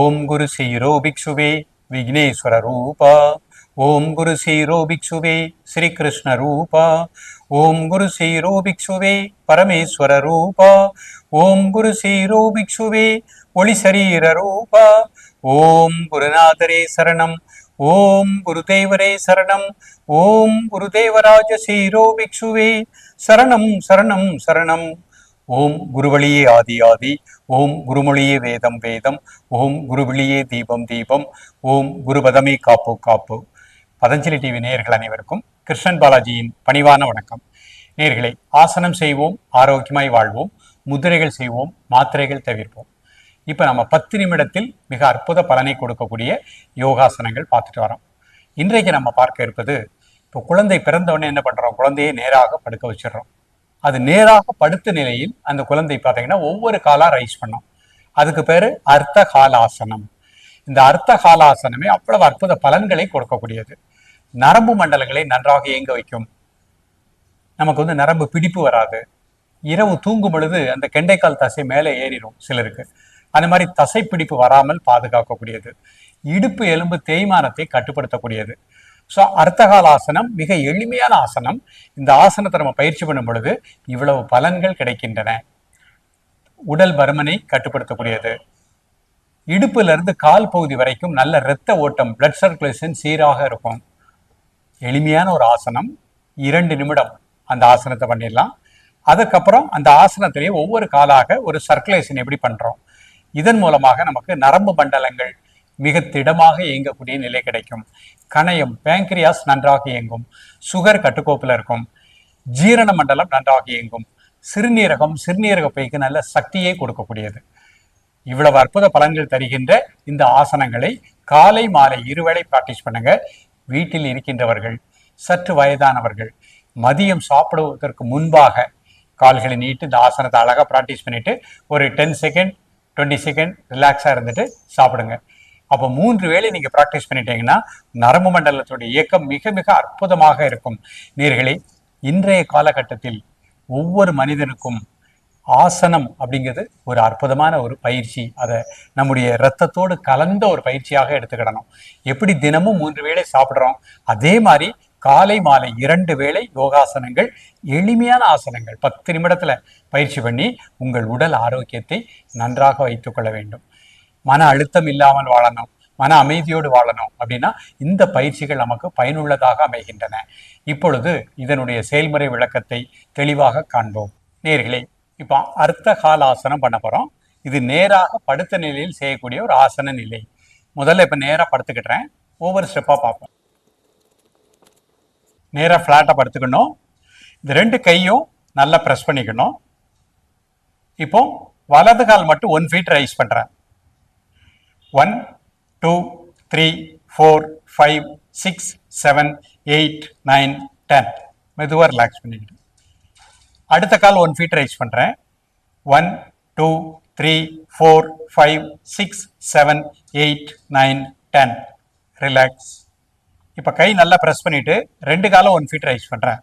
ஓம் குரு சீரோ பிக்ஷுவே விக்னேஸ்வர ரூபா. ஓம் குரு சீரோ பிக்ஷுவே ஸ்ரீகிருஷ்ண ரூபா. ஓம் குரு சீரோ பிக்ஷுவே பரமேஸ்வர ரூபா. ஓம் குரு சீரோ பிக்ஷுவே ஒளி சரீர ரூபா. ஓம் குருநாதரே சரணம். ஓம் குருதேவரே சரணம். ஓம் குருதேவராஜ சீரோ பிக்ஷுவே சரணம் சரணம் சரணம். ஓம் குருவழியே ஆதி ஆதி ஓம் குருமொழியே வேதம் வேதம் ஓம் குருவிழியே தீபம் தீபம் ஓம் குருபதமே காப்பு காப்பு. பதஞ்சலி டிவி நேயர்கள் அனைவருக்கும் கிருஷ்ணன் பாலாஜியின் பணிவான வணக்கம். நேர்களை ஆசனம் செய்வோம் ஆரோக்கியமாய் வாழ்வோம் முதிரைகள் செய்வோம் மாத்திரைகள் தவிர்ப்போம். இப்போ நம்ம பத்து நிமிடத்தில் மிக அற்புத பலனை கொடுக்கக்கூடிய யோகாசனங்கள் பார்த்துட்டு வரோம். இன்றைக்கு நம்ம பார்க்க இருப்பது இப்போ குழந்தை பிறந்தவொடனே என்ன பண்ணுறோம் குழந்தையை நேராக படுக்க வச்சிடுறோம். அது நேராக படுத்த நிலையில் அந்த குழந்தை பார்த்தீங்கன்னா ஒவ்வொரு காலா ரைஸ் பண்ணும். அதுக்கு பேரு அர்த்த காலாசனம் இந்த அர்த்த காலாசனமே அவ்வளவு அற்புத பலன்களை கொடுக்கக்கூடியது. நரம்பு மண்டலங்களை நன்றாக இயங்க வைக்கும். நமக்கு வந்து நரம்பு பிடிப்பு வராது. இரவு தூங்கும் பொழுது அந்த கெண்டைக்கால் தசை மேலே ஏறிடும் சிலருக்கு. அந்த மாதிரி தசை பிடிப்பு வராமல் பாதுகாக்கக்கூடியது. இடுப்பு எலும்பு தேய்மானத்தை கட்டுப்படுத்தக்கூடியது. ஸோ அர்த்தகாலாசனம் மிக எளிமையான ஆசனம். இந்த ஆசனத்தை நம்ம பயிற்சி பண்ணும் பொழுது இவ்வளவு பலன்கள் கிடைக்கின்றன. உடல் பருமனை கட்டுப்படுத்தக்கூடியது. இடுப்பிலிருந்து கால் பகுதி வரைக்கும் நல்ல இரத்த ஓட்டம் பிளட் சர்க்குலேஷன் சீராக இருக்கும். எளிமையான ஒரு ஆசனம். இரண்டு நிமிடம் அந்த ஆசனத்தை பண்ணிடலாம். அதுக்கப்புறம் அந்த ஆசனத்திலேயே ஒவ்வொரு காலாக ஒரு சர்க்குலேஷன் எப்படி பண்ணுறோம் இதன் மூலமாக நமக்கு நரம்பு மண்டலங்கள் மிக திடமாக இயங்கக்கூடிய நிலை கிடைக்கும். கணையம் பேங்க்ரியாஸ் நன்றாக இயங்கும். சுகர் கட்டுக்கோப்பில் இருக்கும். ஜீரண மண்டலம் நன்றாக இயங்கும். சிறுநீரகம் சிறுநீரக பைக்கு நல்ல சக்தியை கொடுக்கக்கூடியது. இவ்வளவு அற்புத பலன்கள் தருகின்ற இந்த ஆசனங்களை காலை மாலை இருவேளை ப்ராக்டிஸ் பண்ணுங்க. வீட்டில் இருக்கின்றவர்கள் சற்று வயதானவர்கள் மதியம் சாப்பிடுவதற்கு முன்பாக கால்களை நீட்டு இந்த ஆசனத்தை அழகாக ப்ராக்டிஸ் பண்ணிட்டு ஒரு டென் செகண்ட் டுவெண்ட்டி செகண்ட் ரிலாக்ஸாக இருந்துட்டு சாப்பிடுங்க. அப்போ மூன்று வேளை நீங்கள் ப்ராக்டிஸ் பண்ணிட்டீங்கன்னா நரம்பு மண்டலத்துடைய இயக்கம் மிக மிக அற்புதமாக இருக்கும். நீர்களே இன்றைய காலகட்டத்தில் ஒவ்வொரு மனிதனுக்கும் ஆசனம் அப்படிங்கிறது ஒரு அற்புதமான ஒரு பயிற்சி. அதை நம்முடைய இரத்தத்தோடு கலந்த ஒரு பயிற்சியாக எடுத்துக்கிடணும். எப்படி தினமும் மூன்று வேளை சாப்பிட்றோம்? அதே மாதிரி காலை மாலை இரண்டு வேளை யோகாசனங்கள் எளிமையான ஆசனங்கள். பத்து நிமிடத்துல பயிற்சி பண்ணி உங்கள் உடல் ஆரோக்கியத்தை நன்றாக வைத்துக்கொள்ள வேண்டும். மன அழுத்தம் இல்லாமல் வாழணும் மன அமைதியோடு வாழணும் அப்படின்னா இந்த பயிற்சிகள் நமக்கு பயனுள்ளதாக அமைகின்றன. இப்பொழுது இதனுடைய செயல்முறை விளக்கத்தை தெளிவாக காண்போம். நேர்களே இப்போ அர்த்த காலாசனம் பண்ண போகிறோம் இது நேராக படுத்த நிலையில் செய்யக்கூடிய ஒரு ஆசன நிலை. முதல்ல இப்போ நேராக படுத்துக்கிட்டேன் ஒவ்வொரு ஸ்டெப்பாக பார்ப்போம். நேராக ஃப்ளாட்டாக படுத்துக்கணும். இந்த ரெண்டு கையும் நல்லா ப்ரெஸ் பண்ணிக்கணும். இப்போ வலது கால் மட்டும் ஒன் ஃபீட் ரைஸ் பண்ணுறேன் one two three four five six seven eight nine ten. மெதுவாக ரிலாக்ஸ் பண்ணிக்கிட்டு. அடுத்த கால் ஒன் ஃபீட் ரைஸ் பண்ணுறேன் one two three four five six seven eight nine ten. Relax இப்போ கை நல்லா ப்ரெஸ் பண்ணிவிட்டு ரெண்டு காலம் ஒன் ஃபீட் ரைஸ் பண்ணுறேன்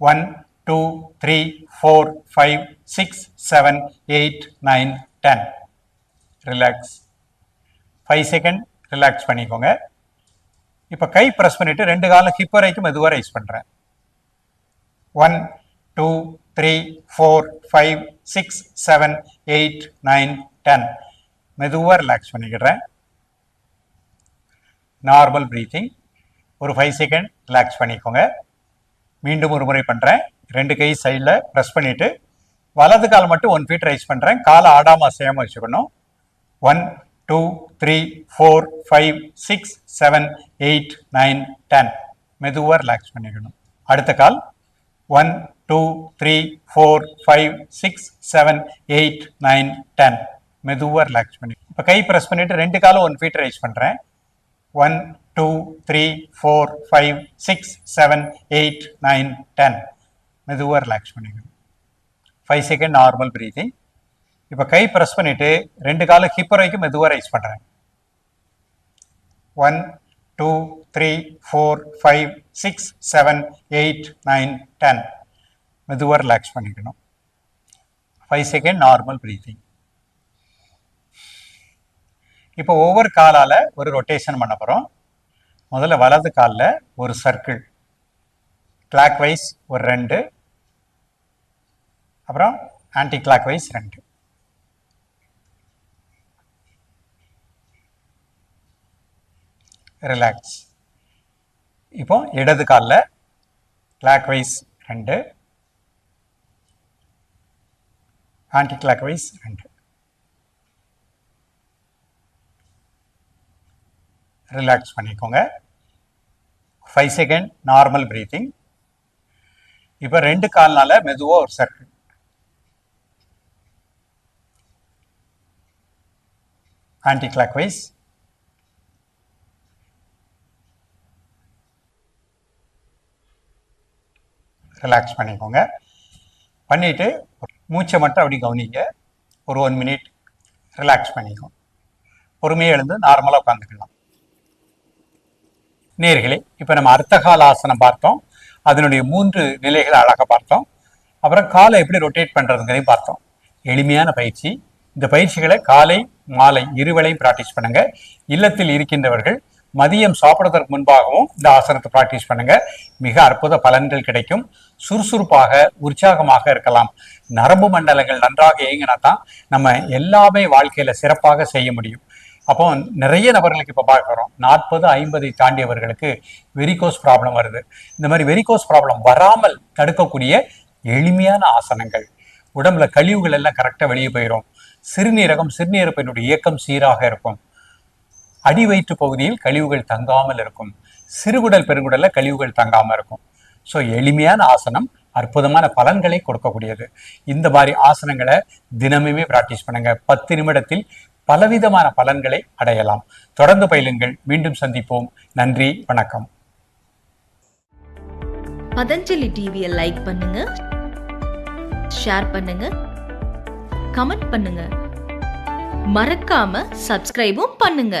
one two three four five six seven eight nine ten. Relax five second relax பண்ணிக்கோங்க. இப்போ கை ப்ரெஸ் பண்ணிவிட்டு ரெண்டு காலம் ஹிப் வரைக்கும் மெதுவாக ரைஸ் பண்ணுறேன் one two three four five six seven eight nine ten மெதுவாக ரிலாக்ஸ் பண்ணிக்கிறேன். நார்மல் ப்ரீத்திங் ஒரு ஃபைவ் செகண்ட் ரிலாக்ஸ் பண்ணிக்கோங்க. மீண்டும் ஒரு முறை பண்ணுறேன் ரெண்டு கை சைடில் ப்ரெஸ் பண்ணிவிட்டு வலது கால் மட்டும் ஒன் ஃபீட் ரைஸ் பண்ணுறேன் காலை ஆடாமல் அசையாமல் வச்சுக்கணும். One two three four five six seven eight nine ten மெதுவாக ரிலாக்ஸ் பண்ணிக்கணும் அடுத்த கால் one two three four five six seven eight nine ten மெதுவாக ரிலாக்ஸ் பண்ணி. இப்போ கை ப்ரெஸ் பண்ணிவிட்டு ரெண்டு காலும் ஒன் ஃபீட் ரைஸ் பண்ணுறேன் one two three four five six seven eight nine ten மெதுவாக ரிலாக்ஸ் பண்ணிக்கணும். ஃபைவ் செகண்ட் நார்மல் ப்ரீத்திங் இப்போ கை ப்ரெஸ் பண்ணிவிட்டு ரெண்டு காலம் ஹிப் வரைக்கும் மெதுவாக ரைஸ் பண்ணுறேன் one two three four five six seven eight nine ten மெதுவாக ரிலாக்ஸ் பண்ணிக்கணும். ஃபைவ் செகண்ட் நார்மல் ப்ரீத்திங் இப்போ ஒவ்வொரு காலால் ஒரு ரொட்டேஷன் பண்ண போகிறோம் முதல்ல வலது காலில் ஒரு சர்க்கிள் கிளாக் வைஸ் ஒரு ரெண்டு. அப்புறம் ஆன்டி கிளாக் வைஸ் ரெண்டு. ரிலாக்ஸ் இப்போ இடது காலில் கிளாக் வைஸ் ரெண்டு. ஆன்டி கிளாக் வைஸ் ரெண்டு. ரிலாக்ஸ் பண்ணிக்கோங்க. ஃபைவ் செகண்ட் நார்மல் ப்ரீத்திங் இப்போ ரெண்டு கால்னால மெதுவாக ஒரு circle anticlockwise relax பண்ணிக்கோங்க. பண்ணிவிட்டு மூச்சை மட்டும் அப்படி கவனிங்க. ஒரு ஒன் மினிட் ரிலாக்ஸ் பண்ணிக்கோங்க. பொறுமையாக எழுந்து நார்மலாக உட்காந்துக்கலாம் நேர்களே இப்போ நம்ம அர்த்தகால ஆசனம் பார்த்தோம். அதனுடைய மூன்று நிலைகளை அழகாக பார்த்தோம். அப்புறம் காலை எப்படி ரொட்டேட் பண்ணுறதுங்கிறதையும் பார்த்தோம். எளிமையான பயிற்சி. இந்த பயிற்சிகளை காலை மாலை இருவேளையும் ப்ராக்டிஸ் பண்ணுங்கள் இல்லத்தில் இருக்கின்றவர்கள் மதியம் சாப்பிடுறதற்கு முன்பாகவும் இந்த ஆசனத்தை ப்ராக்டிஸ் பண்ணுங்க. மிக அற்புத பலன்கள் கிடைக்கும். சுறுசுறுப்பாக உற்சாகமாக இருக்கலாம். நரம்பு மண்டலங்கள் நன்றாக இயங்கினா தான் நம்ம எல்லாமே வாழ்க்கையில சிறப்பாக செய்ய முடியும். அப்போ நிறைய நபர்களுக்கு இப்போ பார்க்குறோம். நாற்பது ஐம்பதை தாண்டியவர்களுக்கு வெரிகோஸ் ப்ராப்ளம் வருது. இந்த மாதிரி வெரிகோஸ் ப்ராப்ளம் வராமல் தடுக்கக்கூடிய எளிமையான ஆசனங்கள். உடம்புல கழிவுகள் எல்லாம் கரெக்டாக வெளியே போயிடும் சிறுநீரகம் சிறுநீரப்பினுடைய இயக்கம் சீராக இருக்கும். அடி வயிற்று பகுதியில் கழிவுகள் தங்காமல் இருக்கும். சிறுகுடல் பெருங்குடல்ல கழிவுகள் தங்காமல் இருக்கும். ஸோ எளிமையான ஆசனம் அற்புதமான பலன்களை கொடுக்கக்கூடியது. இந்த மாதிரி ஆசனங்களை தினமுமே பிராக்டிஸ் பண்ணுங்க. பத்து நிமிடத்தில் பலவிதமான பலன்களை அடையலாம். தொடர்ந்து பயிலுங்கள். மீண்டும் சந்திப்போம். நன்றி. வணக்கம். பதஞ்சலி டிவியை லைக் பண்ணுங்க. ஷேர் பண்ணுங்க. கமெண்ட் பண்ணுங்க. மறக்காம சப்ஸ்கிரைபும் பண்ணுங்க.